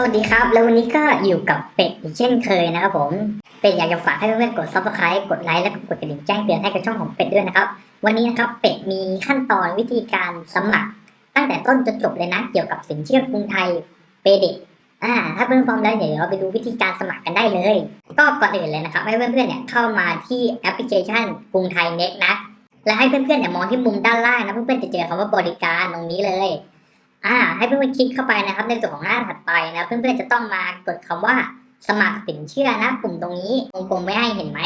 สวัสดีครับ แล้ววันนี้ก็อยู่กับเป็ดอีกเช่นเคยนะครับผม เป็ดอยากจะฝากให้เพื่อนๆกด subscribe กดไลค์และก็กดกระดิ่งแจ้งเตือนให้กับช่องของเป็ดด้วยนะครับ วันนี้นะครับเป็ดมีขั้นตอนวิธีการสมัคร ตั้งแต่ต้นจนจบเลยนะ เกี่ยวกับสินเชื่อกรุงไทยเปเด็กอ่าถ้าเพื่อนพร้อมแล้วเดี๋ยวเราไปดูวิธีการสมัครกันได้เลย ก็ก่อนอื่นเลยนะครับให้เพื่อนๆเนี่ยเข้ามาที่แอปพลิเคชันกรุงไทยเน็ตนะ และให้เพื่อนๆเนี่ยมองที่มุมด้านล่างนะเพื่อนๆจะเจอคำว่าบริการตรงนี้เลย อ่า ให้เพื่อนๆคลิกเข้าไปนะครับ ในส่วนของหน้าถัดไปนะเพื่อนๆจะต้องมากดคำว่าสมัครสินเชื่อนะปุ่มตรงนี้วงกลมไม่ให้เห็นไหม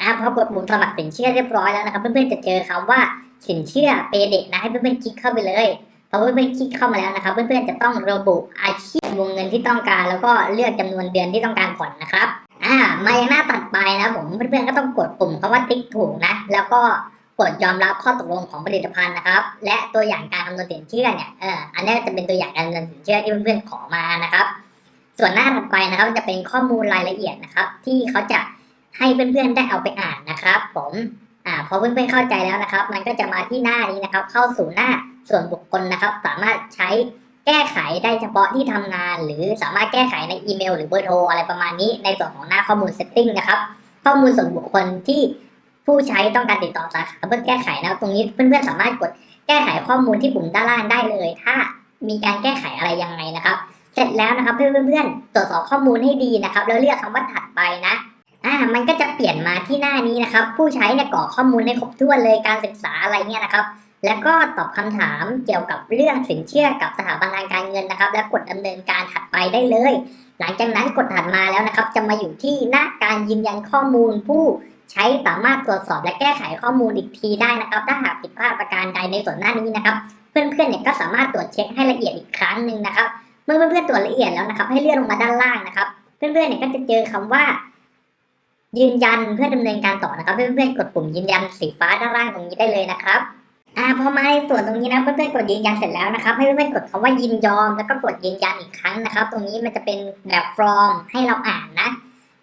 อ่าพอกดปุ่มสมัครสินเชื่อเรียบร้อยแล้วนะครับ เพื่อนๆจะเจอคำว่าสินเชื่อเปเด็กนะให้เพื่อนๆคลิกเข้าไปเลยพอเพื่อนๆคลิกเข้ามาแล้วนะครับ เพื่อนๆจะต้องระบุอาชีพวงเงินที่ต้องการ แล้วก็เลือกจำนวนเดือนที่ต้องการผ่อนนะครับอ่ามายังหน้าตัดไปนะผมเพื่อนๆก็ต้องกดปุ่มคำว่าติ๊กถูกนะ แล้วก็ กดยอมรับข้อตกลงของผลิตภัณฑ์นะครับ และตัวอย่างการคำนวณสินเชื่อเนี่ยเอออันนี้จะเป็นตัวอย่างการคำนวณสินเชื่อที่เพื่อนๆขอมานะครับ ส่วนหน้าถัดไปนะครับจะเป็นข้อมูลรายละเอียดนะครับ ที่เขาจะให้เพื่อนๆได้เอาไปอ่านนะครับ ผมอ่าพอเพื่อนๆเข้าใจแล้วนะครับ มันก็จะมาที่หน้านี้นะครับ เข้าสู่หน้าส่วนบุคคลนะครับ สามารถใช้แก้ไขได้เฉพาะที่ทำงาน หรือสามารถแก้ไขในอีเมล หรือเบอร์โทรอะไรประมาณนี้ ในส่วนของหน้าข้อมูล setting นะครับ ข้อมูลส่วนบุคคลที่ ผู้ใช้ต้องการติดต่อสาขาเพื่อแก้ไขนะครับตรงนี้เพื่อนๆสามารถกดแก้ไขข้อมูลที่ปุ่มด้านล่างได้เลย ถ้ามีการแก้ไขอะไรยังไงนะครับ เสร็จแล้วนะครับเพื่อนๆตรวจสอบข้อมูลให้ดีนะครับ แล้วเลือกคำว่าถัดไปนะอ่ามันก็จะเปลี่ยนมาที่หน้านี้นะครับ ผู้ใช้เนี่ยกรอกข้อมูลให้ครบถ้วนเลยการศึกษาอะไรเนี่ยนะครับ แล้วก็ตอบคำถามเกี่ยวกับเรื่องสินเชื่อกับสถาบันทางการเงินนะครับ และกดดำเนินการถัดไปได้เลย หลังจากนั้นกดถัดมาแล้วนะครับ จะมาอยู่ที่หน้าการยืนยันข้อมูลผู้ ใช้สามารถตรวจสอบและแก้ไขข้อมูลอีกทีได้นะครับ ถ้าหากผิดพลาดประการใดในส่วนหน้านี้นะครับ เพื่อนๆเนี่ยก็สามารถตรวจเช็คให้ละเอียดอีกครั้งหนึ่งนะครับ เมื่อเพื่อนๆตรวจละเอียดแล้วนะครับ ให้เลื่อนลงมาด้านล่างนะครับ เพื่อนๆเนี่ยก็จะเจอคำว่า ยืนยันเพื่อดำเนินการต่อนะครับ เพื่อนๆกดปุ่มยืนยันสีฟ้าด้านล่างตรงนี้ได้เลยนะครับอ่าพอมาในส่วนตรงนี้นะเพื่อนๆกดยืนยันเสร็จแล้วนะครับ ให้เพื่อนๆกดคำว่ายินยอมแล้วก็กดยืนยันอีกครั้งนะครับ ตรงนี้มันจะเป็นแบบฟอร์มให้เราอ่าน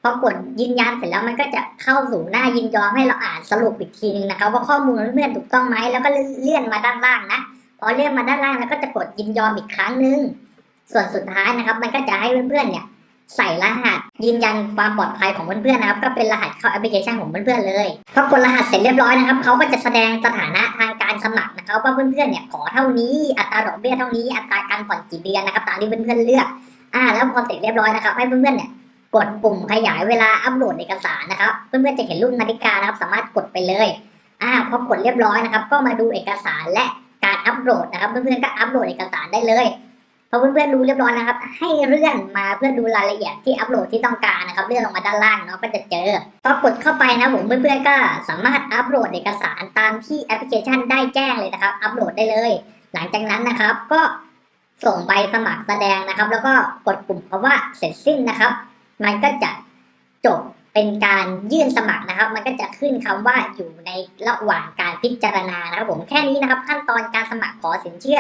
พอกดยืนยันเสร็จแล้วมันก็จะเข้าสู่หน้ายินยอมให้เราอ่านสรุปอีกทีนึงนะครับว่าข้อมูลเพื่อนถูกต้องไหมแล้วก็เลื่อนมาด้านล่างนะพอเลื่อนมาด้านล่างแล้วก็จะกดยินยอมอีกครั้งหนึ่งส่วนสุดท้ายนะครับ มันก็จะให้เพื่อนๆเนี่ยใส่รหัสยืนยันความปลอดภัยของเพื่อนๆนะครับก็เป็นรหัสเข้าแอปพลิเคชันของเพื่อนๆเลยพอกดรหัสเสร็จเรียบร้อยนะครับเขาก็จะแสดงสถานะทางการสมัครนะครับว่าเพื่อนๆเนี่ยขอเท่านี้อัตราดอกเบี้ยเท่านี้อัตราการผ่อนกี่เดือนนะครับตามที่เพื่อนๆเลือกอ่าแล้วพอเสร็จเรียบร้อยนะครับให้เพื่อนๆเนี่ย ดปุ่มขยายเวลาอัปโหลดเอกสารนะครับ เพื่อนๆจะเห็นรูปนาฬิกานะครับ สามารถกดไปเลยอ่าพอกดเรียบร้อยนะครับ ก็มาดูเอกสารและการอัปโหลดนะครับ เพื่อนๆก็อัปโหลดเอกสารได้เลยพอเพื่อนๆดูเรียบร้อยนะครับ ให้เลื่อนมาเพื่อดูรายละเอียดที่อัปโหลดที่ต้องการนะครับเลื่อนลงมาด้านล่างเนาะก็จะเจอพอกดเข้าไปนะผมเพื่อนๆก็สามารถอัปโหลดเอกสารตามที่แอปพลิเคชันได้แจ้งเลยนะครับ อัปโหลดได้เลย หลังจากนั้นนะครับก็ส่งใบสมัครแสดงนะครับ แล้วก็กดปุ่มคำว่าเสร็จสิ้นนะครับ มันก็จะจบเป็นการยื่นสมัครนะครับ มันก็จะขึ้นคำว่าอยู่ในระหว่างการพิจารณานะครับผมแค่นี้นะครับ ขั้นตอนการสมัครขอสินเชื่อ